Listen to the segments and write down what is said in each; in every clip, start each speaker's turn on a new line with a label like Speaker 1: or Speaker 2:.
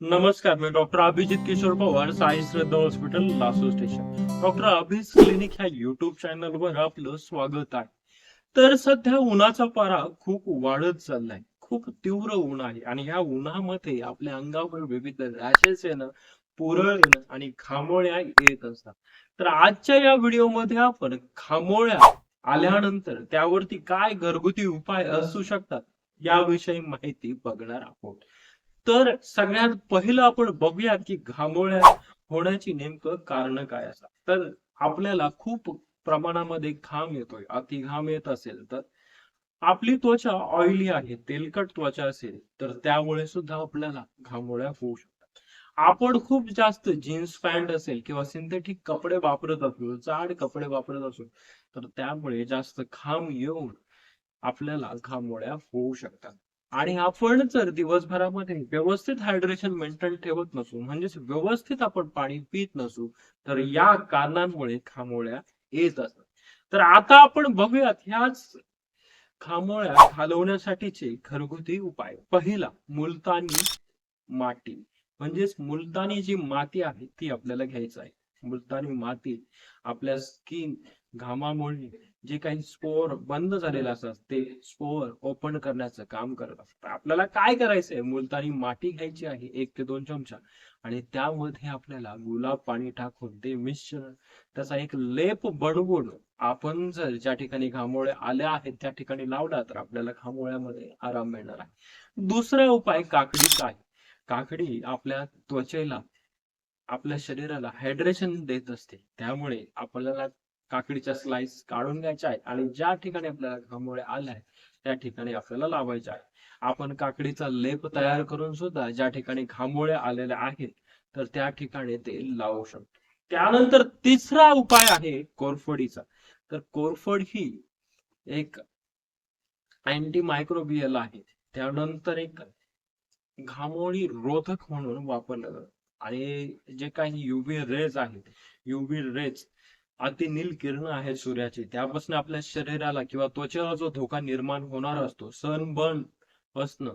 Speaker 1: नमस्कार मी doctor Abhijit Kishor Pawar Sai Shraddha hospital Lasur station. Doctor Abhij clinic ह्या YouTube channel वर आपलं स्वागत आहे. तर सध्या उन्हाचा पारा खूप वाढत चाललाय. खूप तीव्र ऊन आहे आणि ह्या उन्हामध्ये आपल्या अंगावर विविध रॅशेस येणं पुरळ येणं आणि घामोळ्या येत असतात. तर आजच्या या व्हिडिओमध्ये आपण खामोळ्या आल्यानंतर त्यावरती काय घरगुती उपाय असू शकतात याविषयी माहिती बघणार आहोत. तर सगळ्यात पहिलं आपण बघूयात की घामोळ्या होण्याची नेमकं कारण काय असतात. तर आपल्याला खूप प्रमाणामध्ये घाम येतोय अति घाम येत असेल तर आपली त्वचा ऑइली आहे तेलकट त्वचा असेल तर त्यामुळे सुद्धा आपल्याला घामोळ्या होऊ शकतात. आपण खूप जास्त जीन्स पॅन्ट असेल किंवा सिंथेटिक कपडे वापरत असू जाड कपडे वापरत असू तर त्यामुळे जास्त घाम येऊन आपल्याला घामोळ्या होऊ शकतात. आणि आपण जर दिवसभरामध्ये व्यवस्थित हायड्रेशन मेंटेन ठेवत नसू म्हणजेच व्यवस्थित आपण पाणी पित नसू तर या कारणांमुळे खामोळ्या येत असतात. तर आता आपण बघूयात ह्याच खामोळ्या घालवण्यासाठीचे घरगुती उपाय. पहिला मुलतानी माती. म्हणजेच मुलतानी जी माती आहे ती आपल्याला घ्यायचं आहे. मुलतानी माती आपल्या स्किन घामामुळे जे काही स्पोअर बंद झालेले असतात ते स्पोअर ओपन करण्याचं काम करत असतात. आपल्याला काय करायचंय? मुलतानी माती घ्यायची आहे एक ते दोन चमचा. आणि त्यामध्ये आपल्याला गुलाब पाणी टाकून ते मिश्रण त्याचा एक लेप बनवून आपण जर ज्या ठिकाणी घामोळे आल्या आहेत त्या ठिकाणी लावला तर आपल्याला घामोळ्यामध्ये आराम मिळणार आहे. दुसरा उपाय काकडीचा आहे काकडी आपल्या त्वचेला आपल्या शरीराला हायड्रेशन देत असते. त्यामुळे आपल्याला काकडीच्या स्लाइस काढून घ्यायच्या आहे आणि ज्या ठिकाणी आपल्याला घामोळे आलाय त्या ठिकाणी आपल्याला लावायचे आहे आपण काकडीचा लेप तयार करून सुद्धा ज्या ठिकाणी घामोळे आलेल्या आहेत तर त्या ठिकाणी ते लावू शकतो. त्यानंतर तिसरा उपाय आहे कोरफडीचा. तर कोरफड ही एक अँटी मायक्रोबियल आहे. त्यानंतर एक घामोळी रोधक म्हणून वापरलं जातं. आणि जे काही युव्ही रेज आहेत युव्ही रेज अतिनील किरण आहेत सूर्याची. त्यापासून आपल्या शरीराला किंवा त्वचेला जो धोका निर्माण होणार असतो सनबर्न असणं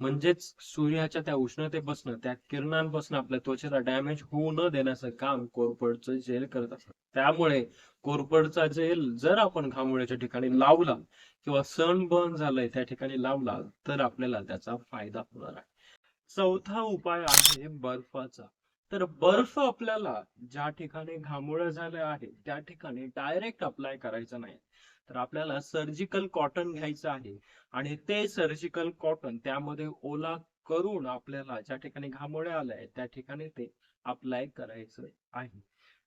Speaker 1: म्हणजेच सूर्याच्या त्या उष्णतेपासून त्या किरणांपासून आपल्या त्वचेला डॅमेज होऊ न देण्याचं काम कोरफडचं जेल करत असतात. त्यामुळे कोरफडचा जेल जर आपण घामोळ्याच्या ठिकाणी लावला किंवा सनबर्न झालंय त्या ठिकाणी लावला तर आपल्याला त्याचा फायदा होणार आहे. चौथा उपाय आहे बर्फाचा. तर बर्फ आपल्याला ज्या ठिकाणी घामोळ्या झाल्या आहेत त्या ठिकाणी डायरेक्ट अप्लाय करायचं नाही. तर आपल्याला सर्जिकल कॉटन घ्यायचं आहे आणि ते सर्जिकल कॉटन त्यामध्ये ओला करून आपल्याला ज्या ठिकाणी घामोळ्या आल्या आहेत त्या ठिकाणी ते अप्लाय करायचं आहे.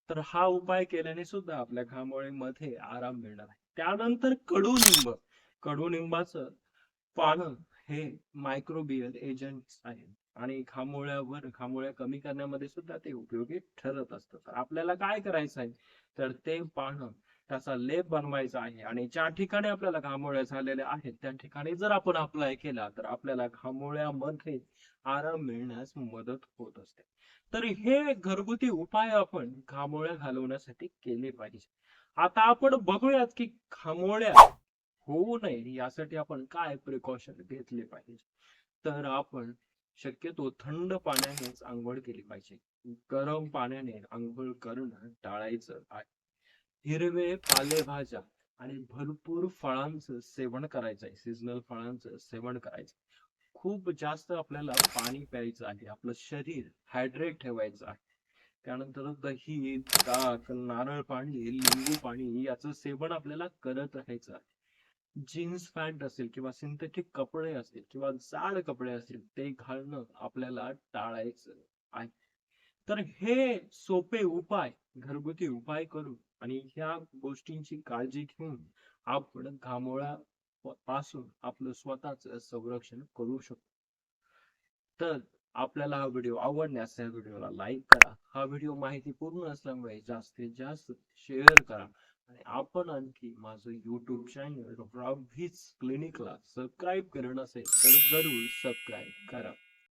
Speaker 1: तर हा उपाय केल्याने सुद्धा आपल्या घामोळेमध्ये आराम मिळणार आहे. त्यानंतर कडुनिंब. कडुनिंबाचं पानं हे मायक्रोबियल एजंट आहेत. आणि घामोळ्यावर घामोळ्या कमी करण्यामध्ये सुद्धा ते उपयोगी ठरत असतं. तर आपल्याला काय करायचं आहे? तर ते पानं त्याचा लेप बनवायचा आहे. आणि ज्या ठिकाणी आपल्याला घामोळ्या झालेल्या आहेत त्या ठिकाणी जर आपण अप्लाय केला तर आपल्याला घामोळ्यामध्ये आराम मिळण्यास मदत होत असते. तर हे घरगुती उपाय आपण घामोळ्या घालवण्यासाठी केले पाहिजे. आता आपण बघूयात की घामोळ्या होऊ नये यासाठी आपण काय प्रिकॉशन घेतले पाहिजे? तर आपण शक्यतो थंड पाण्यानेच आंघोळ केली पाहिजे. गरम पाण्याने आंघोळ करणं टाळायचं आहे. हिरवे पालेभाज्या आणि भरपूर फळांचं सेवन करायचं आहे सीजनल फळांचं सेवन करायचं खूप जास्त आपल्याला पाणी प्यायचं आहे आपलं शरीर हायड्रेट ठेवायचं आहे. त्यानंतर दही ताक नारळ पाणी लिंबू पाणी याचं सेवन आपल्याला करत राहायचं आहे. जीन्स पॅन्ट असेल किंवा सिंथेटिक कपडे असतील किंवा जाड कपडे असतील ते घालणं आपल्याला टाळायचं आहे. तर हे सोपे उपाय घरगुती उपाय करून आणि ह्या गोष्टींची काळजी घेऊन आपण घामोळा पासून आपलं स्वतःच संरक्षण करू शकतो. तर आपल्याला हा व्हिडिओ आवडल्यास या व्हिडिओला लाईक करा. हा व्हिडिओ माहिती पूर्ण असल्यामुळे जास्तीत जास्त शेअर करा. आणि आपण आणखी माझं युट्यूब चॅनल डॉक्टर क्लिनिकला सबस्क्राईब करणं असेल तर जरूर सबस्क्राईब करा.